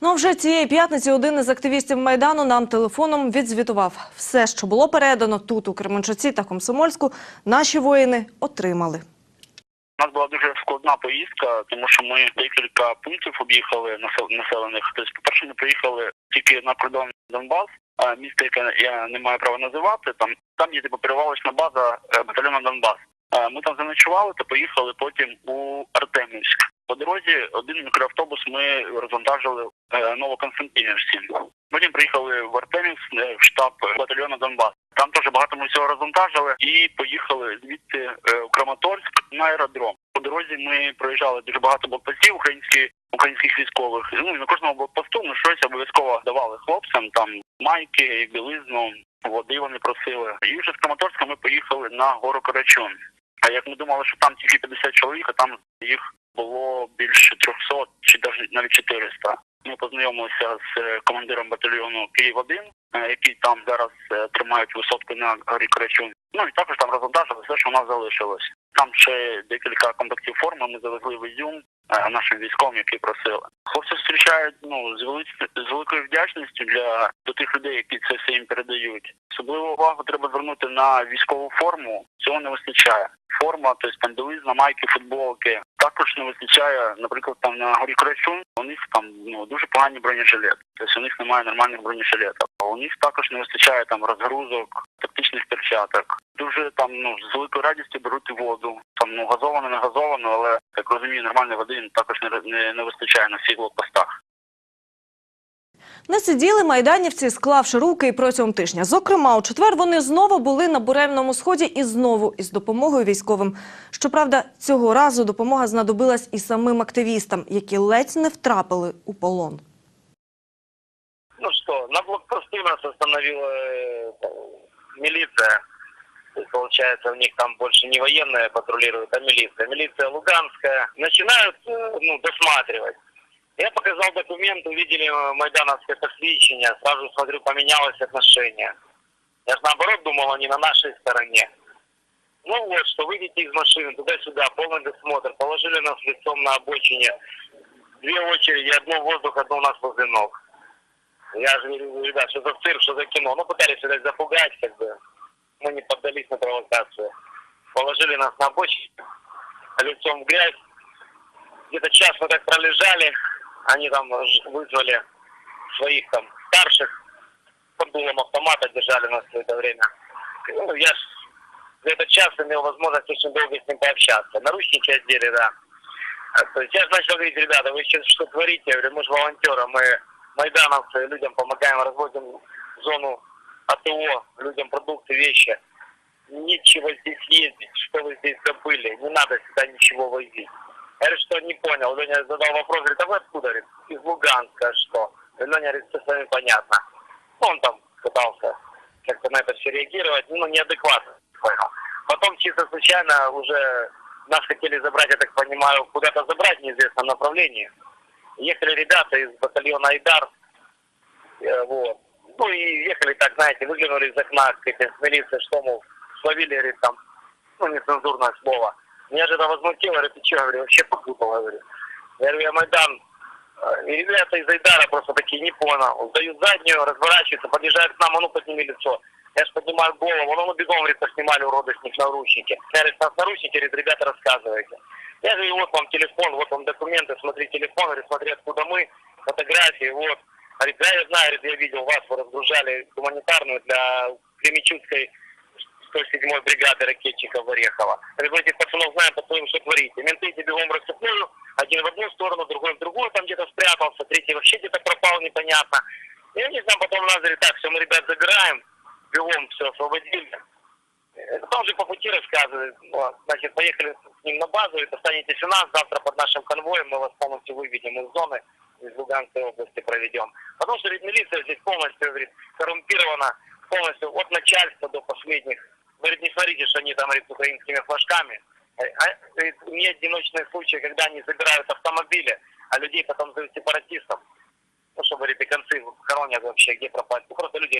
Ну вже цієї п'ятниці один із активістів майдану нам телефоном відзвітував все, що було передано тут, у Кременчуці та Комсомольську, наші воїни отримали. У нас була дуже складна поїздка, тому що ми декілька пунктів об'їхали насел- населених. Тобто, по-перше, ми приїхали тільки на кордон Донбас, місто, яке я не маю права називати. Там там є типу перевалочна база е, батальйону Донбас. Е, Ми там заночували та поїхали потім у Артемівськ. Дорозі один мікроавтобус ми розвантажили е, Новоконстантинівці. Потім приїхали в Артемівськ е, в штаб батальйону Донбас. Там теж багато ми всього розвантажили і поїхали звідти е, в Краматорськ на аеродром. По дорозі ми проїжджали дуже багато блокпостів українських українських військових. Ну і на кожному блокпосту ми щось обов'язково давали хлопцям. Там майки, білизну, води вони просили. І вже з Краматорська ми поїхали на гору Карачун. А як ми думали, що там тільки 50 чоловік, а там їх було більше 300 чи навіть навіть 400. Ми познайомилися з е, командиром батальйону Київ 1 який там зараз е, тримають висотку на горі Карачун. Ну і також там розвантажили все, що у нас залишилось. Там ще декілька комплектів форми ми завезли в Ізюм е, нашим військовим, які просили. Хлопці зустрічають ну з велич- з великою вдячністю для до тих людей, які це все їм передають. Особливу увагу треба звернути на військову форму. Цього не вистачає. Форма, тобто там білизна, майки, футболки. Також не вистачає, наприклад, там на горі Крачун у них там ну дуже погані бронежилети. Тобто у них немає нормальних бронежилетів. А у них також не вистачає там розгрузок, тактичних перчаток. Дуже там ну з великою радістю беруть воду. Там ну газовано, не газовано, але як розумію, нормальної води також не, не, не вистачає на всіх блокпостах. Не сиділи майданівці, склавши руки і протягом тижня. Зокрема, у четвер вони знову були на буремному сході і знову із допомогою військовим. Щоправда, цього разу допомога знадобилась і самим активістам, які ледь не втрапили у полон. Ну что, на блокпосту нас остановила э, милиция. То есть, получается, у них там больше не военные патрулируют, а милиция. Милиция Луганская. Начинают э, ну, досматривать. Я показал документ, увидели э, майдановское посвящение. Сразу смотрю, поменялось отношение. Я же наоборот думал, они на нашей стороне. Ну вот, что выйдите из машины туда-сюда, полный досмотр. Положили нас лицом на обочине. Две очереди, одно воздух, одно у нас возле ног. Я же говорю, ребят, что за цирк, что за кино. Ну, пытались сюда запугать, как бы. Мы не поддались на провокацию. Положили нас на обочине, лицом в грязь. Где-то час мы так пролежали. Они там вызвали своих там старших. Под дулом автомата держали нас все это время. Ну, я ж за этот час имел возможность очень долго с ним пообщаться. Наручники одели, да. А, То есть я начал говорить, ребята, вы сейчас что творите? Я говорю, мы же волонтеры, мы майдановцы, людям помогаем, разводим зону АТО, людям продукты, вещи. Ничего здесь ездить, что вы здесь забыли, не надо сюда ничего возить. Я говорю, что не понял. Леня задал вопрос, говорит, а вы откуда? Говорит, из Луганска, что? Леня говорит, все с вами понятно. Ну, он там пытался как-то на это все реагировать, ну, неадекватно, понял. Потом чисто случайно уже нас хотели забрать, я так понимаю, куда-то забрать в неизвестном направлении. Ехали ребята из батальона Айдар, э, вот. Ну и ехали так, знаете, выглянули из окна к этим с милиции, что, мол, словили, говорит, там, ну, нецензурное слово. Меня же это возмутило, говорит, ты что, говорю, вообще попутал, говорю. Я говорю, я Майдан. Э, И ребята из Айдара просто такие, не понял. Дают заднюю, разворачиваются, подъезжают к нам, а ну подними лицо. Я же поднимаю голову, ну, ну бегом, говорит, поснимали уроды с них наручники. Я говорит, нас наручники, говорит, ребята, рассказывайте. Я говорю, вот вам телефон, вот вам документы, смотри телефон, говорит, смотри, откуда мы, фотографии, вот. Говорит, да, я знаю, говорит, я видел вас, вы разгружали гуманитарную для Кременчугской 107-й бригады ракетчиков Орехова. Говорит, мы этих пацанов знаем, посмотрим, что творите. Менты эти бегом рассыпную, один в одну сторону, другой в другую, там где-то спрятался, третий вообще где-то пропал, непонятно. И они там потом нас говорят, так, все, мы ребят забираем, бегом все освободили. Потом же по пути рассказывает, ну, значит, поехали с ним на базу, говорит, останетесь у нас, завтра под нашим конвоем мы вас полностью выведем из зоны, из Луганской области проведем. Потому что, говорит, милиция здесь полностью, говорит, коррумпирована, полностью от начальства до последних. Говорит, не смотрите, что они там, говорит, с украинскими флажками. А, а, не одиночные случаи, когда они забирают автомобили, а людей потом сдают сепаратистам. Ну, чтобы, говорит, и концы хоронят вообще, где пропасть. Ну, просто люди